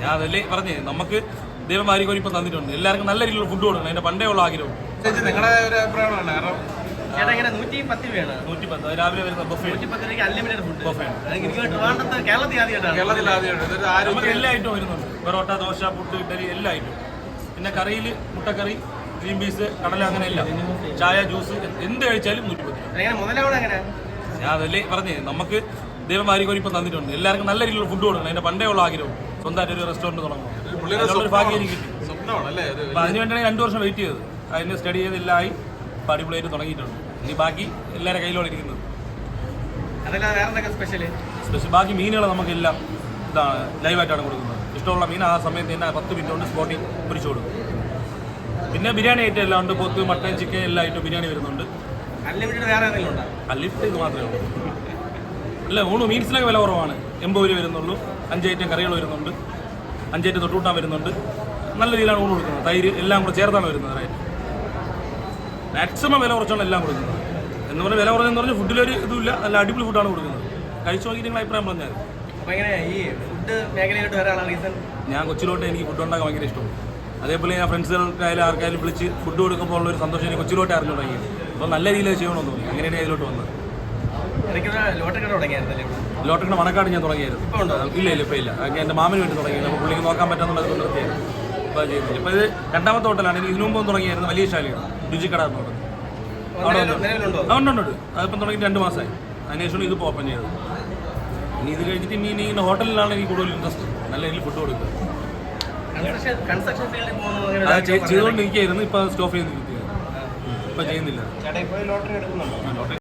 ഞാൻ അതല്ലേ പറഞ്ഞേ നമുക്ക് ദൈവം ആയിരിക്കും ഇപ്പം തന്നിട്ടുണ്ട്. എല്ലാവർക്കും നല്ല രീതിയിലുള്ള ഫുഡ് കൊടുക്കണം അതിന്റെ പണ്ടേ ഉള്ള ആഗ്രഹം. നിങ്ങളുടെ ഒരു അഭിപ്രായമാണ് കാരണം രാവിലെ വരുന്ന ബൊഫേ കേരളത്തിൽ എല്ലാ ഐറ്റവും വരുന്നുണ്ട്. പൊറോട്ട ദോശ പുട്ട് ഇഡലി എല്ലാ ഐറ്റവും പിന്നെ കറിയിൽ മുട്ടക്കറി ഗ്രീൻ പീസ് കടല അങ്ങനെ എല്ലാം. ചായ ജ്യൂസ് എന്ത് കഴിച്ചാലും നൂറ്റിപ്പത്തി. ഞാൻ അതല്ലേ പറഞ്ഞേ നമുക്ക് ദൈവം ആയിരിക്കും ഇപ്പം തന്നിട്ടുണ്ട്. എല്ലാവർക്കും നല്ല രീതിയിലുള്ള ഫുഡ് കൊടുക്കണം. അതിന്റെ പണ്ടേ ഉള്ള ആഗ്രഹം. സ്വന്തമായിട്ട് ഒരു റെസ്റ്റോറന്റ് തുടങ്ങണം. അതിനുള്ളൊരു ഭാഗ്യം എനിക്ക് കിട്ടി. സ്വപ്നമാണ് അല്ലേ അതിന് വേണ്ടിയാണ് രണ്ടു വർഷം വെയിറ്റ് ചെയ്തത്. അതിന് സ്റ്റഡി ചെയ്തില്ലായി പടിപൊളിയായിട്ട് അടിപൊളിയായിട്ട് തുടങ്ങിയിട്ടുണ്ട്. ഇനി ബാക്കി എല്ലാവരുടെ കയ്യിലാണ് ഇരിക്കുന്നത്. സ്പെഷ്യൽ ബാക്കി മീനുകൾ നമുക്കെല്ലാം ഇതാണ് ലൈവായിട്ടാണ് കൊടുക്കുന്നത്. ഇഷ്ടമുള്ള മീൻ ആ സമയത്ത് തന്നെ പത്ത് മിനിറ്റ് കൊണ്ട് സ്പോട്ടിൽ പൊരിച്ചു കൊടുക്കും. പിന്നെ ബിരിയാണി ഐറ്റം എല്ലാം ഉണ്ട്. പോത്ത് മട്ടൻ ചിക്കൻ എല്ലാം ഐറ്റം ബിരിയാണി വരുന്നുണ്ട്. അൺലിമിറ്റഡ് വേറെ ഇത് മാത്രമേ ഉള്ളൂ. അല്ല ഊണ് മീൻസിനൊക്കെ വില കുറവാണ്. എൺപത് രൂപ വരുന്നുള്ളൂ. അഞ്ച് ഐറ്റം കറികൾ വരുന്നുണ്ട്. അഞ്ച് ഐറ്റം തൊട്ടുകൂട്ടാൻ വരുന്നുണ്ട്. നല്ല രീതിയിലാണ് ഊണ് കൊടുക്കുന്നത്. തൈര് എല്ലാം കൂടെ ചേർത്താണ് വരുന്നത് റേറ്റ് മാക്സിമം വില കുറച്ചാണ് എല്ലാം കൊടുക്കുന്നത്. എന്ന് പറഞ്ഞാൽ വില കുറഞ്ഞെന്ന് പറഞ്ഞാൽ ഫുഡിലൊരു ഇതുമില്ല. നല്ല അടിപൊളി ഫുഡാണ് കൊടുക്കുന്നത്. കഴിച്ചു നോക്കി നിങ്ങൾ അഭിപ്രായം പറഞ്ഞാൽ ഈ ഫുഡ് മേഖലയിലോട്ട് വരാനുള്ള റീസൺ ഞാൻ കൊച്ചിലോട്ട് എനിക്ക് ഫുഡ് ഉണ്ടാക്കാൻ ഭയങ്കര ഇഷ്ടമാണ്. അതേപോലെ ഞാൻ ഫ്രണ്ട്സുകൾക്കായാലും ആർക്കായാലും വിളിച്ച് ഫുഡ് കൊടുക്കുമ്പോൾ ഉള്ള ഒരു സന്തോഷം എനിക്ക് കൊച്ചിലോട്ട് അറിഞ്ഞു തുടങ്ങി അപ്പോൾ നല്ല രീതിയിൽ ചെയ്യണമെന്ന് തോന്നി. അങ്ങനെയാണ് ഇതിലോട്ട് വന്നത് എനിക്ക് ലോട്ടറി കട തുടങ്ങിയായിരുന്നല്ലേ ഇവിടെ ലോട്ടറിയുടെ മണക്കാട് ഞാൻ തുടങ്ങിയായിരുന്നു. ഇപ്പൊ ഉണ്ടോ? ഇല്ല ഇല്ല ഇപ്പോൾ ഇല്ല. എന്റെ മാമന് വേണ്ടി തുടങ്ങി അപ്പോൾ പുള്ളിക്ക് നോക്കാൻ പറ്റാന്നുള്ളത് നിർത്തിയായിരുന്നു ഇപ്പോൾ ചെയ്യുന്നില്ല ഇപ്പോൾ ഇത് രണ്ടാമത്തെ ഹോട്ടലാണ്. ഇതിനു മുമ്പ് തുടങ്ങിയായിരുന്നു വലിയ ശാലയാണ്. രുചിക്കട എന്ന് പറഞ്ഞത് അവിടെ ഉണ്ട് ഉണ്ട് ഉണ്ട്. അതിപ്പം തുടങ്ങി രണ്ട് മാസമായി. അതിനുശേഷം ഇത് ഓപ്പൺ ചെയ്തത്. ഇനി ഇത് കഴിഞ്ഞിട്ട് ഇനി ഇങ്ങനെ ഹോട്ടലിലാണ് എനിക്ക് കൂടുതൽ ഇൻട്രസ്റ്റ് നല്ല രീതിയിൽ ഫുഡ് കൊടുക്കുക. അത് ചെയ്തുകൊണ്ടിരിക്കുകയായിരുന്നു. ഇപ്പം സ്റ്റോപ്പ് ചെയ്ത് ഇപ്പം ചെയ്യുന്നില്ല. ലോട്ടറി